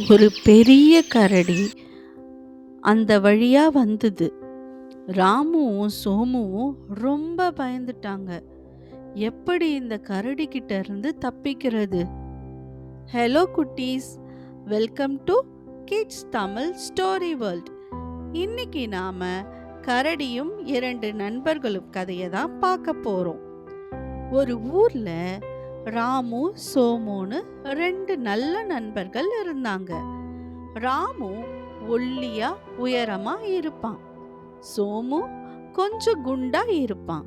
ஒரு பெரிய கரடி அந்த வழியாக வந்தது. ராமுவும், சோமுவும் ரொம்ப பயந்துட்டாங்க. எப்படி இந்த கரடி கிட்ட இருந்து தப்பிக்கிறது? ஹலோ குட்டீஸ்! Welcome to Kids Tamil Story World. இன்னைக்கு நாம கரடியும் இரண்டு நண்பர்களும் கதையை தான் பார்க்க போகிறோம் ஒரு ஊரில் ராமு, சோமுன்னு ரெண்டு நல்ல நண்பர்கள் இருந்தாங்க. ராமு ஒல்லியா, உயரமா இருப்பான். சோமு கொஞ்சம் குண்டா இருப்பான்.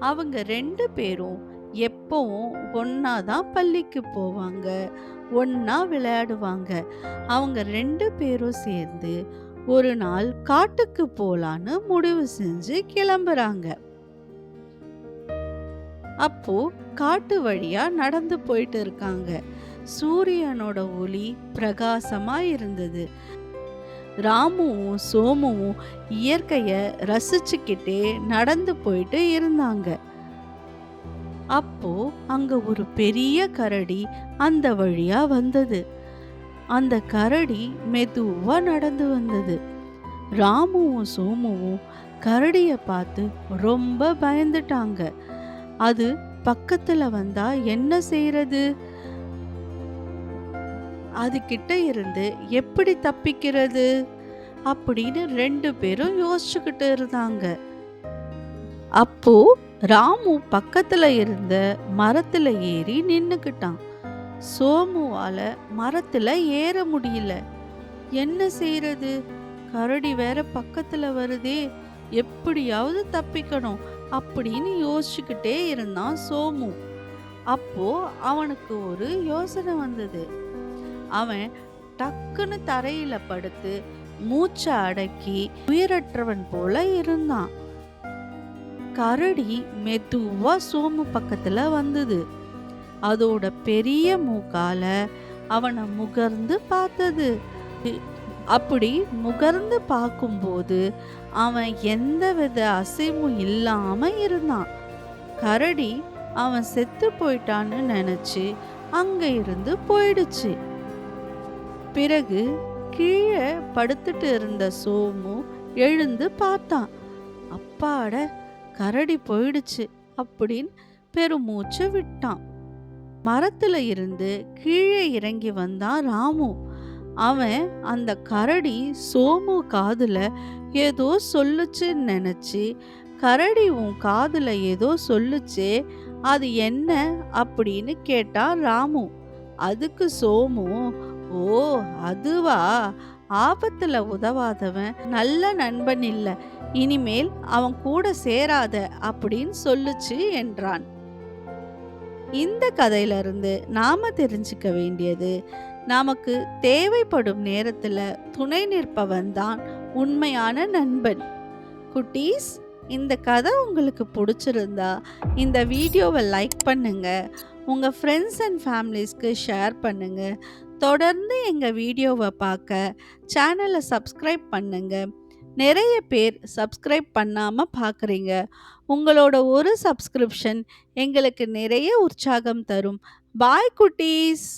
அவங்க ரெண்டு பேரும் எப்பவும் ஒன்னா தான் பள்ளிக்கு போவாங்க. ஒன்னா விளையாடுவாங்க. அவங்க ரெண்டு பேரும் சேர்ந்து ஒரு நாள் காட்டுக்கு போலான்னு முடிவு செஞ்சு கிளம்புறாங்க. அப்போ காட்டு வழியா நடந்து போயிட்டு இருக்காங்க. சூரியனோட ஒளி பிரகாசமா இருந்தது. ராமுவும் சோமுவும் இயற்கைய ரசிச்சுக்கிட்டே நடந்து போயிட்டு இருந்தாங்க. அப்போ அங்க ஒரு பெரிய கரடி அந்த வழியா வந்தது. அந்த கரடி மெதுவா நடந்து வந்தது. ராமுவும் சோமுவும் கரடியை பார்த்து ரொம்ப பயந்துட்டாங்க. அது பக்கத்துல வந்தா என்ன செய்யறது? அது கிட்ட இருந்து எப்படி தப்பிக்கிறது? அப்படின்னு ரெண்டு பேரும் யோசிச்சுக்கிட்டு இருந்தாங்க. அப்போ ராமு பக்கத்துல இருந்த மரத்துல ஏறி நின்னுக்கிட்டான். சோமுவால மரத்துல ஏற முடியல. என்ன செய்யறது? கரடி வேற பக்கத்துல வருதே! எப்படியாவது தப்பிக்கணும் அப்படின்னு யோசிச்சுக்கிட்டே இருந்தான் சோமு. அப்போ அவனுக்கு ஒரு யோசனை வந்தது. அவன் டக்குன்னு தரையில படுத்து மூச்சை அடக்கி உயிரற்றவன் போல இருந்தான். கரடி மெதுவா சோமு பக்கத்துல வந்தது. அதோட பெரிய மூக்கால அவனை முகர்ந்து பார்த்தது. அப்படி முகர்ந்து பார்க்கும்போது அவன் எந்தவித அசைவும் இல்லாமல் இருந்தான். கரடி அவன் செத்து போயிட்டான்னு நினச்சி அங்கே இருந்து போயிடுச்சு. பிறகு கீழே படுத்துட்டு இருந்த சோமு எழுந்து பார்த்தான். அப்பாட கரடி போயிடுச்சு அப்படின்னு பெருமூச்சு விட்டான். மரத்தில் இருந்து கீழே இறங்கி வந்தான் ராமு. அவன் அந்த கரடி சோமு காதில் ஏதோ சொல்லுச்சுன்னு நினச்சி கரடி உன் காதில் ஏதோ சொல்லுச்சே அது என்ன அப்படின்னு கேட்டான் ராமு. அதுக்கு சோமு ஓ அதுவா ஆபத்தில் உதவாதவன் நல்ல நண்பன் இல்லை இனிமேல் அவன் கூட சேராத அப்படின்னு சொல்லுச்சு என்றான். இந்த கதையிலிருந்து நாம தெரிஞ்சுக்க வேண்டியது நமக்கு தேவைப்படும் நேரத்தில் துணை நிற்பவன் தான் உண்மையான நண்பன். குட்டீஸ் இந்த கதை உங்களுக்கு பிடிச்சிருந்தா இந்த வீடியோவை லைக் பண்ணுங்க. உங்கள் ஃப்ரெண்ட்ஸ் அண்ட் ஃபேமிலிஸ்க்கு ஷேர் பண்ணுங்க. தொடர்ந்து எங்கள் வீடியோவை பார்க்க சேனலை சப்ஸ்கிரைப் பண்ணுங்க. நிறைய பேர் சப்ஸ்கிரைப் பண்ணாமல் பார்க்குறீங்க. உங்களோட ஒரு சப்ஸ்கிரிப்ஷன் எங்களுக்கு நிறைய உற்சாகம் தரும். பாய் குட்டீஸ்!